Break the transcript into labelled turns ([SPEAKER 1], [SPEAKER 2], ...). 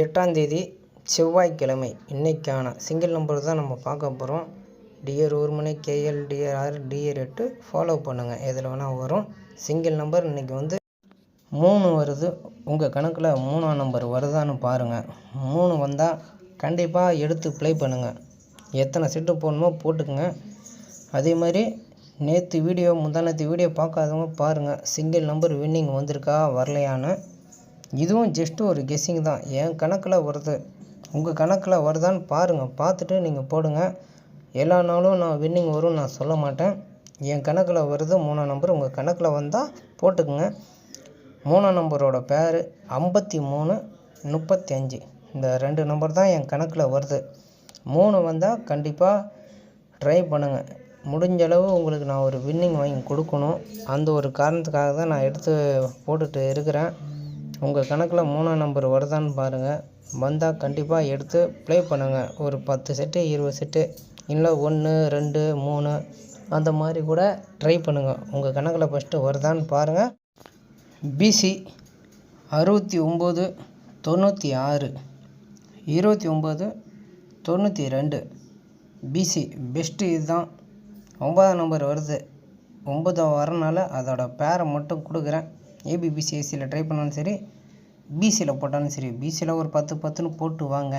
[SPEAKER 1] எட்டாந்தேதி செவ்வாய்க்கிழமை. இன்றைக்கான single number தான் நம்ம பார்க்க போகிறோம் டிஆர் ஒரு மணி கேஎல் டிஆர் ஆறு டிஆர் எட்டு ஃபாலோ பண்ணுங்கள் எதில் வேணால் வரும். சிங்கிள் நம்பர் இன்றைக்கி வந்து மூணு வருது. உங்கள் கணக்கில் மூணாம் நம்பர் வருதான்னு பாருங்கள் மூணு வந்தால் கண்டிப்பாக எடுத்து ப்ளே பண்ணுங்கள் எத்தனை செட்டு போடணுமோ போட்டுக்குங்க. அதே மாதிரி நேற்று வீடியோ முந்தானத்து வீடியோ பார்க்காதவங்க பாருங்கள் சிங்கிள் நம்பர் வின்னிங் வந்திருக்கா வரலையான்னு. இதுவும் ஜஸ்ட்டு ஒரு கெஸ்ஸிங் தான். என் கணக்கில் வருது. உங்கள் கணக்கில் வருதான்னு பாருங்கள் பார்த்துட்டு நீங்கள் போடுங்க. எல்லா நாளும் நான் வின்னிங் வரும் நான் சொல்ல மாட்டேன். என் கணக்கில் வருது. மூணாம் நம்பர் உங்கள் கணக்கில் வந்தால் போட்டுக்குங்க. மூணாம் நம்பரோட பேர் ஐம்பத்தி மூணு முப்பத்தி அஞ்சு. இந்த ரெண்டு நம்பர் தான் என் கணக்கில் வருது. மூணு வந்தால் கண்டிப்பாக ட்ரை பண்ணுங்கள் முடிஞ்ச அளவு உங்களுக்கு நான் ஒரு வின்னிங் வாங்கி கொடுக்கணும். அந்த ஒரு காரணத்துக்காக தான் நான் எடுத்து போட்டுட்டு இருக்கிறேன். உங்கள் கணக்கில் மூணாம் நம்பர் வருதான்னு பாருங்கள் வந்தால் கண்டிப்பாக எடுத்து ப்ளே பண்ணுங்கள் ஒரு பத்து செட்டு இருபது செட்டு இல்லை ஒன்று ரெண்டு மூணு அந்த மாதிரி கூட ட்ரை பண்ணுங்கள் உங்கள் கணக்கில் ஃபஸ்ட்டு வருதான்னு பாருங்கள் பிசி அறுபத்தி ஒம்பது தொண்ணூற்றி ஆறு இருபத்தி ஒம்பது தொண்ணூற்றி ரெண்டு. பிசி பெஸ்ட்டு இதுதான். ஒன்பதாம் நம்பர் வருது. ஒம்பதாம் வரனால அதோட பேரை மட்டும் கொடுக்குறேன். ஏபிபிசிஎஸ்சியில் ட்ரை பண்ணாலும் சரி பிசியில் போட்டாலும் சரி பிசியில் ஒரு பத்து பத்துன்னு போட்டு வாங்க.